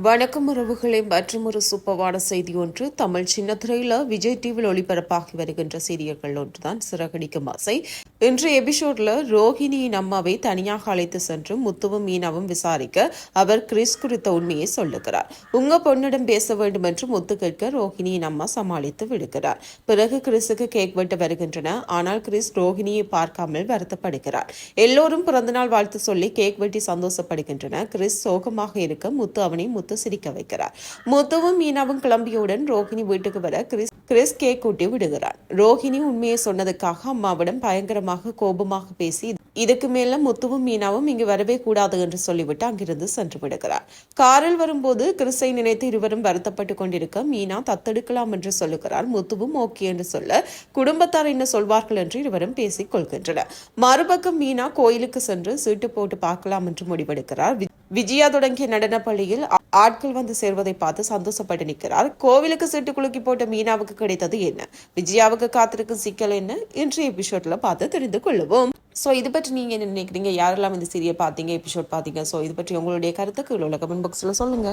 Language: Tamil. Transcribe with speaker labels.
Speaker 1: வணக்கம் உறவுகளே மற்றும் ஒரு சூப்பவான செய்தி ஒன்று. தமிழ் சின்னத்திரையில விஜய் டிவியில் ஒளிபரப்பாகி வருகின்ற சீரியல்கள் ஒன்றுதான். சிறகடிக்கும் ஆசை. இன்று எபிசோட்ல ரோஹிணியின் அம்மாவை தனியாக அழைத்து சென்று முத்துவும் மீனாவும் விசாரிக்க அவர் கிறிஸ் குறித்த உண்மையை சொல்லுகிறார். உங்க பொண்ணிடம் பேச வேண்டும் என்று முத்து கேட்க ரோஹிணியின் அம்மா சமாளித்து விடுகிறார். பிறகு கிறிஸுக்கு கேக் வெட்ட வருகின்றன. ஆனால் கிறிஸ் ரோஹிணியை பார்க்காமல் வருத்தப்படுகிறார். எல்லோரும் பிறந்தநாள் வாழ்த்து சொல்லி கேக் வெட்டி சந்தோஷப்படுகின்றன கிறிஸ் சோகமாக இருக்க முத்து அவனை முத்து சிரிக்க வைக்கிறார். முத்துவும் மீனாவும் கிளம்பியவுடன் ரோஹிணி வீட்டுக்கு வர கிறிஸ் கிறிஸ் கேக் கூட்டி விடுகிறான் ரோஹிணி உண்மையை சொன்னதுக்காக அம்மாவிடம் பயங்கரமாக கோபமாக பேசி இதுக்கு மேல முத்துவும் மீனாவும் இங்கு வரவே கூடாது என்று சொல்லிவிட்டு அங்கிருந்து சென்று விடுகிறார். காரில் வரும்போது கிறிஸை நினைத்து இருவரும் வருத்தப்பட்டு கொண்டிருக்க மீனா தத்தெடுக்கலாம் என்று சொல்லுகிறார். முத்துவும் ஓகே என்று சொல்ல குடும்பத்தார் என்ன சொல்வார்கள் என்று இருவரும் பேசிக் கொள்கின்றனர். மறுபக்கம் மீனா கோயிலுக்கு சென்று சீட்டு போட்டு பார்க்கலாம் என்று முடிவெடுக்கிறார். விஜயா தொடங்கிய நடன பள்ளியில் ஆட்கள் வந்து சேர்வதை பார்த்து சந்தோஷப்பட்டு நிற்கிறார். கோவிலுக்கு சீட்டு குலுக்கி போட்ட மீனாவுக்கு கிடைத்தது என்ன? விஜயாவுக்கு காத்திருக்கும் சிக்கல் என்ன? இன்றைய எபிசோட்ல பார்த்து தெரிந்து கொள்ளுவோம். ஸோ இது பற்றி நீங்க என்ன நினைக்கிறீங்க? யாரெல்லாம் இந்த சீரியல் பார்த்தீங்க? எபிசோட் பார்த்தீங்க. ஸோ இது பற்றி உங்களுடைய கருத்துக்கு உள்ள கமெண்ட் பாக்ஸில் சொல்லுங்க.